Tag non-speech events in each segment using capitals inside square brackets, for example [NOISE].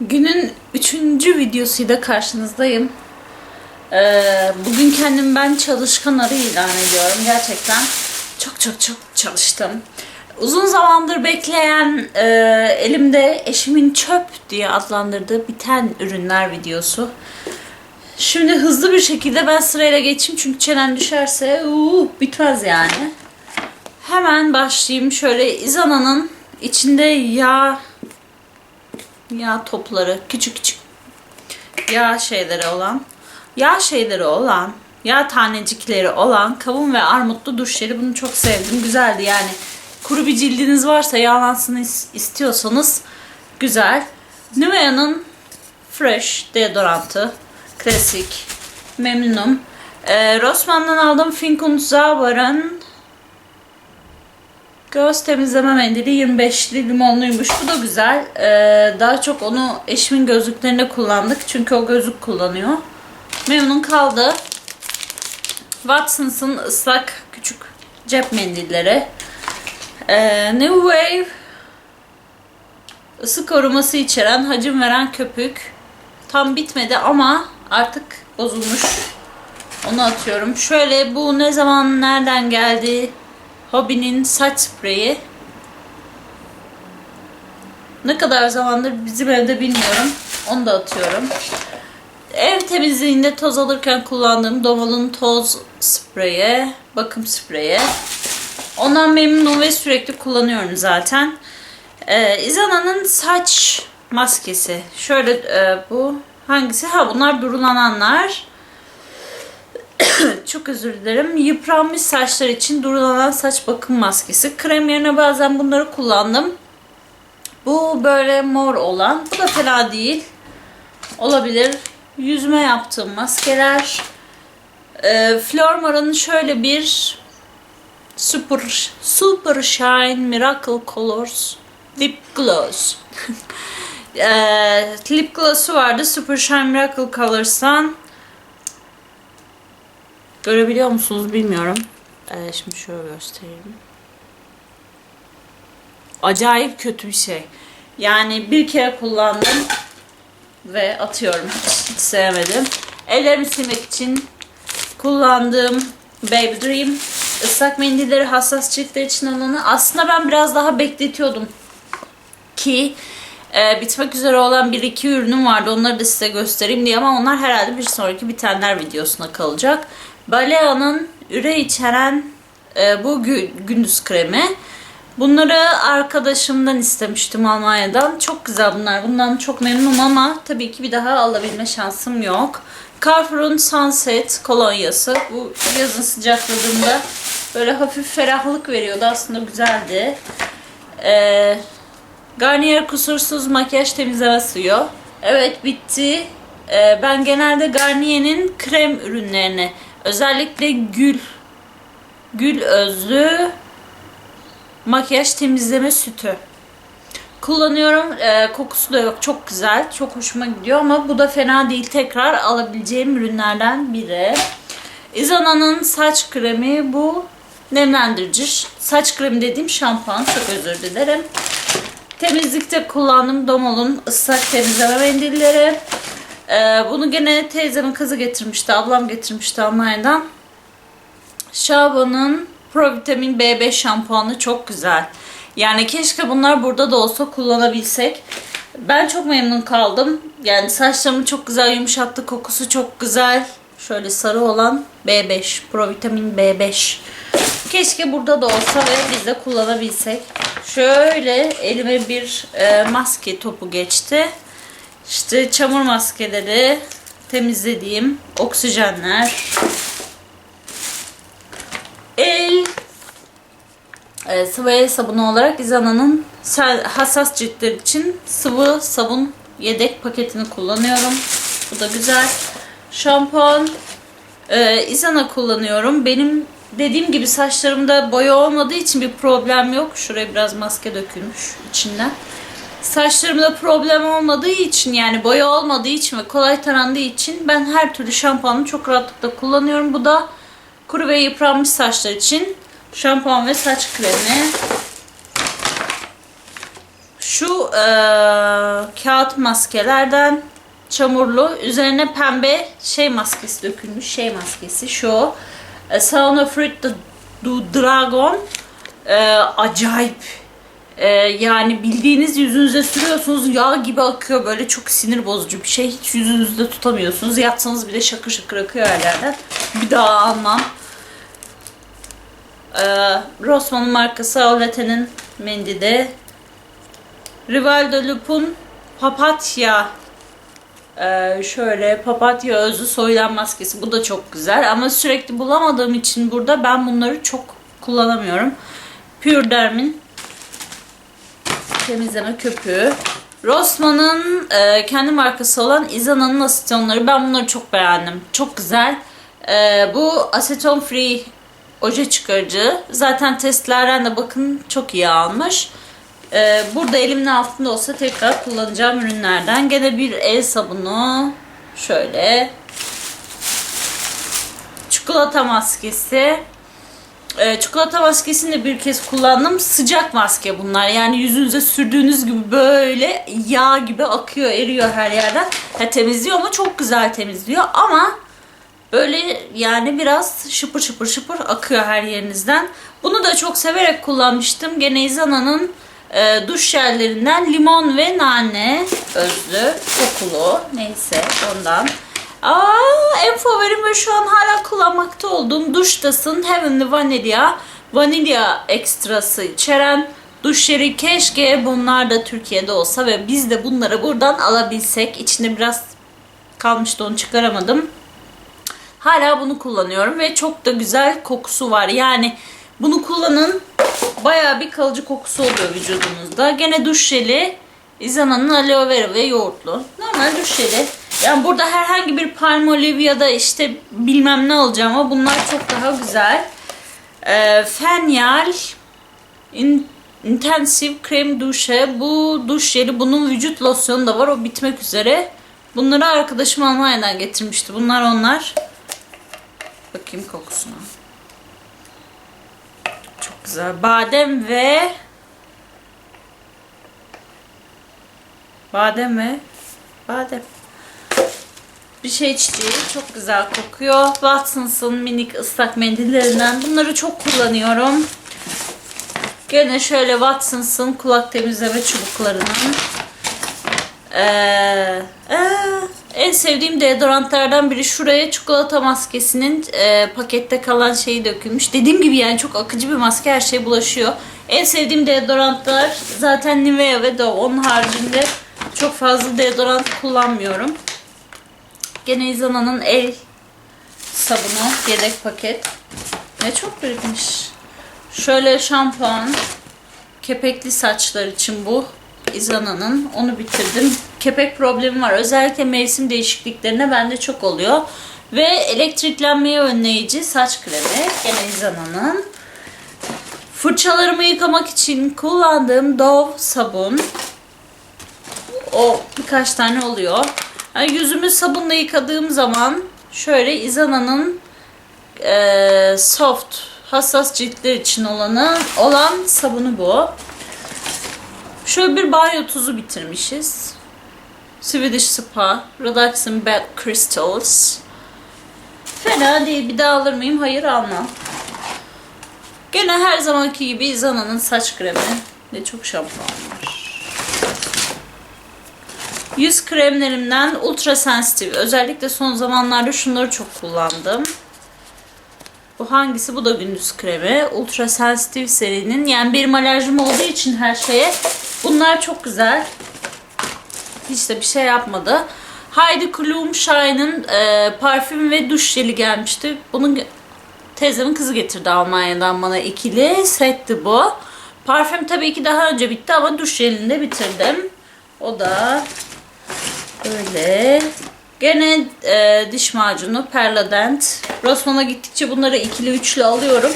Günün üçüncü videosuyla karşınızdayım. Ee, bugün kendim ben çalışkan arı ilan ediyorum. Gerçekten çok çok çok çalıştım. Uzun zamandır bekleyen e, elimde eşimin çöp diye adlandırdığı biten ürünler videosu. Şimdi hızlı bir şekilde ben sırayla geçeyim çünkü çenen düşerse uu, bitmez yani. Hemen başlayayım. Şöyle izananın içinde yağ yağ topları, küçük küçük yağ şeyleri olan, yağ şeyleri olan, yağ tanecikleri olan kavun ve armutlu duş jeli. Bunu çok sevdim. Güzeldi yani. Kuru bir cildiniz varsa yağlansın is- istiyorsanız güzel. Nivea'nın Fresh deodorantı. Klasik. Memnunum. Ee, Rossmann'dan aldığım Fink und Sauber'ın Göz temizleme mendili 25'li limonluymuş. Bu da güzel. Ee, daha çok onu eşimin gözlüklerinde kullandık. Çünkü o gözlük kullanıyor. Memnun kaldı. Watsons'ın ıslak küçük cep mendilleri. Ee, New Wave ısı koruması içeren hacim veren köpük. Tam bitmedi ama artık bozulmuş. Onu atıyorum. Şöyle bu ne zaman nereden geldi? Hobinin saç spreyi. Ne kadar zamandır bizim evde bilmiyorum. Onu da atıyorum. Ev temizliğinde toz alırken kullandığım Doval'ın toz spreyi, bakım spreyi. Ondan memnunum ve sürekli kullanıyorum zaten. Ee, Izana'nın saç maskesi. Şöyle e, bu hangisi? Ha bunlar durulananlar. [COUGHS] Çok özür dilerim. Yıpranmış saçlar için durulanan saç bakım maskesi. Krem yerine bazen bunları kullandım. Bu böyle mor olan. Bu da fena değil. Olabilir. Yüzme yaptığım maskeler. Ee, Flormar'ın şöyle bir Super Super Shine Miracle Colors Lip Gloss. [LAUGHS] ee, lip gloss'u vardı. Super Shine Miracle Colors'tan. Görebiliyor musunuz bilmiyorum. Ee, şimdi şöyle göstereyim. Acayip kötü bir şey. Yani bir kere kullandım ve atıyorum. Hiç, sevmedim. Ellerimi silmek için kullandığım Baby Dream ıslak mendilleri hassas ciltler için olanı. Aslında ben biraz daha bekletiyordum ki e, bitmek üzere olan bir iki ürünüm vardı. Onları da size göstereyim diye ama onlar herhalde bir sonraki bitenler videosuna kalacak. Balea'nın üre içeren e, bu gü- gündüz kremi. Bunları arkadaşımdan istemiştim Almanya'dan. Çok güzel bunlar. Bundan çok memnunum ama tabii ki bir daha alabilme şansım yok. Carrefour'un Sunset kolonyası. Bu yazın sıcakladığında böyle hafif ferahlık veriyordu. Aslında güzeldi. Ee, Garnier kusursuz makyaj temizleme suyu. Evet bitti. Ee, ben genelde Garnier'in krem ürünlerini özellikle gül gül özlü makyaj temizleme sütü kullanıyorum. Ee, kokusu da yok. Çok güzel. Çok hoşuma gidiyor ama bu da fena değil. Tekrar alabileceğim ürünlerden biri. Izana'nın saç kremi bu nemlendirici. Saç kremi dediğim şampuan. Çok özür dilerim. Temizlikte kullandığım Domol'un ıslak temizleme mendilleri. Ee, bunu gene teyzemin kızı getirmişti. Ablam getirmişti Almanya'dan. Şaban'ın Provitamin B5 şampuanı çok güzel. Yani keşke bunlar burada da olsa kullanabilsek. Ben çok memnun kaldım. Yani saçlarımı çok güzel yumuşattı. Kokusu çok güzel. Şöyle sarı olan B5. Provitamin B5. Keşke burada da olsa ve biz de kullanabilsek. Şöyle elime bir e, maske topu geçti. İşte çamur maskeleri, temizlediğim oksijenler, el e, sıvı sabunu olarak Izana'nın hassas ciltler için sıvı sabun yedek paketini kullanıyorum. Bu da güzel. Şampuan e, Izana kullanıyorum. Benim dediğim gibi saçlarımda boya olmadığı için bir problem yok. Şuraya biraz maske dökülmüş içinden. Saçlarımda problem olmadığı için yani boya olmadığı için ve kolay tarandığı için ben her türlü şampuanı çok rahatlıkla kullanıyorum. Bu da kuru ve yıpranmış saçlar için şampuan ve saç kremi. Şu eee kağıt maskelerden çamurlu. Üzerine pembe şey maskesi dökülmüş. Şey maskesi şu. E, Sound of Fruit the Dragon. E, acayip. E, yani bildiğiniz yüzünüze sürüyorsunuz yağ gibi akıyor. Böyle çok sinir bozucu bir şey. Hiç yüzünüzde tutamıyorsunuz. Yatsanız bile şakır şakır akıyor her yerden. Bir daha almam. E, Rossmann'ın markası Aulete'nin mendili. Rival de Loup'un papatya ee, şöyle papatya özlü soyulan maskesi. Bu da çok güzel ama sürekli bulamadığım için burada ben bunları çok kullanamıyorum. Pure Derm'in temizleme köpüğü. Rossmann'ın e, kendi markası olan Izana'nın asitonları. Ben bunları çok beğendim. Çok güzel. E, bu aseton free oje çıkarıcı. Zaten testlerden de bakın çok iyi almış. Ee, burada elimin altında olsa tekrar kullanacağım ürünlerden. Gene bir el sabunu. Şöyle. Çikolata maskesi. Ee, çikolata maskesini de bir kez kullandım. Sıcak maske bunlar. Yani yüzünüze sürdüğünüz gibi böyle yağ gibi akıyor, eriyor her yerden. Ha, temizliyor mu? Çok güzel temizliyor ama Böyle yani biraz şıpır şıpır şıpır akıyor her yerinizden. Bunu da çok severek kullanmıştım. Gene Izana'nın e, duş jellerinden limon ve nane özlü, kokulu. Neyse ondan. Aa, en favorim ve şu an hala kullanmakta olduğum Duştas'ın Heavenly Vanilla vanilya ekstrası içeren duş jeli keşke bunlar da Türkiye'de olsa ve biz de bunları buradan alabilsek. İçinde biraz kalmıştı onu çıkaramadım. Hala bunu kullanıyorum ve çok da güzel kokusu var. Yani bunu kullanın bayağı bir kalıcı kokusu oluyor vücudunuzda. Gene duş jeli Izana'nın aloe vera ve yoğurtlu. Normal duş jeli. Yani burada herhangi bir palmolive ya da işte bilmem ne alacağım ama bunlar çok daha güzel. Ee, Fenyal in, Intensive Krem Duşe. Bu duş jeli. Bunun vücut losyonu da var. O bitmek üzere. Bunları arkadaşım Almanya'dan getirmişti. Bunlar onlar. Bakayım kokusuna. Çok güzel. Badem ve Badem ve Badem. Bir şey çiçeği çok güzel kokuyor. Watsons'ın minik ıslak mendillerinden. Bunları çok kullanıyorum. Gene şöyle Watsons'ın kulak temizleme çubuklarının. Ee, ee, en sevdiğim deodorantlardan biri şuraya çikolata maskesinin e, pakette kalan şeyi dökülmüş. Dediğim gibi yani çok akıcı bir maske her şeye bulaşıyor. En sevdiğim deodorantlar zaten Nivea ve Dove. Onun haricinde çok fazla deodorant kullanmıyorum. Gene Izana'nın el sabunu yedek paket. Ne çok birikmiş. Şöyle şampuan. Kepekli saçlar için bu. Izana'nın. Onu bitirdim. Kepek problemi var. Özellikle mevsim değişikliklerine bende çok oluyor. Ve elektriklenmeyi önleyici saç kremi. Gene Izana'nın. Fırçalarımı yıkamak için kullandığım Dove sabun. O birkaç tane oluyor. Yani yüzümü sabunla yıkadığım zaman şöyle Izana'nın e, soft hassas ciltler için olanı olan sabunu bu. Şöyle bir banyo tuzu bitirmişiz. Swedish Spa, Relaxing Bed Crystals. Fena değil. Bir daha alır mıyım? Hayır almam. Gene her zamanki gibi Izana'nın saç kremi ve çok şampuan var. Yüz kremlerimden Ultra Sensitive. Özellikle son zamanlarda şunları çok kullandım. Bu hangisi? Bu da gündüz kremi. Ultra Sensitive serinin. Yani benim alerjim olduğu için her şeye. Bunlar çok güzel. Hiç de bir şey yapmadı. Heidi Klum Shine'ın e, parfüm ve duş jeli gelmişti. Bunun teyzemin kızı getirdi Almanya'dan bana ikili. Setti bu. Parfüm tabii ki daha önce bitti ama duş jelini de bitirdim. O da Böyle. Gene e, diş macunu Perladent. Rossmann'a gittikçe bunları ikili üçlü alıyorum.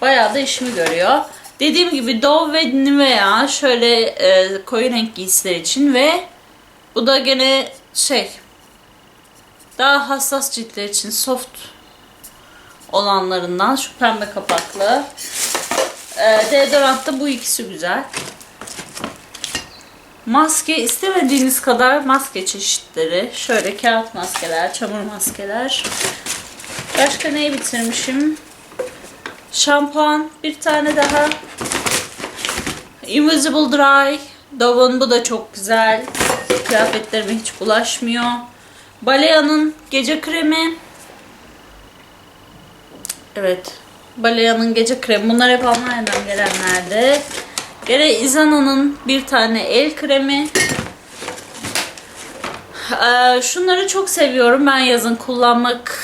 Bayağı da işimi görüyor. Dediğim gibi Dove ve Nivea şöyle e, koyu renk giysiler için ve bu da gene şey daha hassas ciltler için soft olanlarından şu pembe kapaklı. E, deodorantta bu ikisi güzel. Maske istemediğiniz kadar maske çeşitleri. Şöyle kağıt maskeler, çamur maskeler. Başka neyi bitirmişim? Şampuan bir tane daha. Invisible Dry. Dove'un bu da çok güzel. Kıyafetlerime hiç bulaşmıyor. Balea'nın gece kremi. Evet. Balea'nın gece kremi. Bunlar hep Almanya'dan gelenlerdi. Gene Izana'nın bir tane el kremi. Ee, şunları çok seviyorum. Ben yazın kullanmak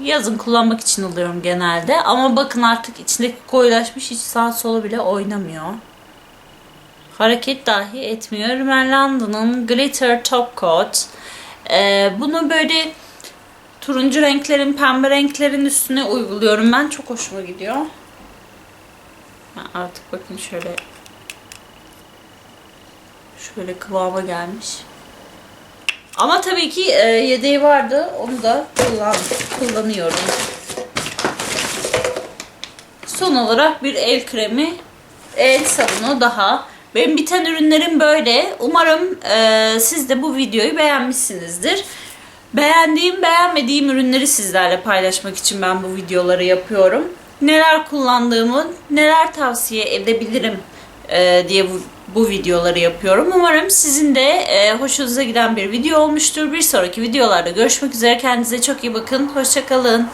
yazın kullanmak için alıyorum genelde. Ama bakın artık içindeki koyulaşmış hiç sağ solu bile oynamıyor. Hareket dahi etmiyor. Rimmel London'ın Glitter Top Coat. Ee, bunu böyle turuncu renklerin, pembe renklerin üstüne uyguluyorum ben. Çok hoşuma gidiyor. Artık bakın şöyle şöyle kıvama gelmiş. Ama tabii ki e, yedeği vardı. Onu da kullan, kullanıyorum. Son olarak bir el kremi, el sabunu daha. Benim biten ürünlerim böyle. Umarım e, siz de bu videoyu beğenmişsinizdir. Beğendiğim, beğenmediğim ürünleri sizlerle paylaşmak için ben bu videoları yapıyorum. Neler kullandığımı, neler tavsiye edebilirim e, diye bu, bu videoları yapıyorum. Umarım sizin de e, hoşunuza giden bir video olmuştur. Bir sonraki videolarda görüşmek üzere. Kendinize çok iyi bakın. Hoşçakalın.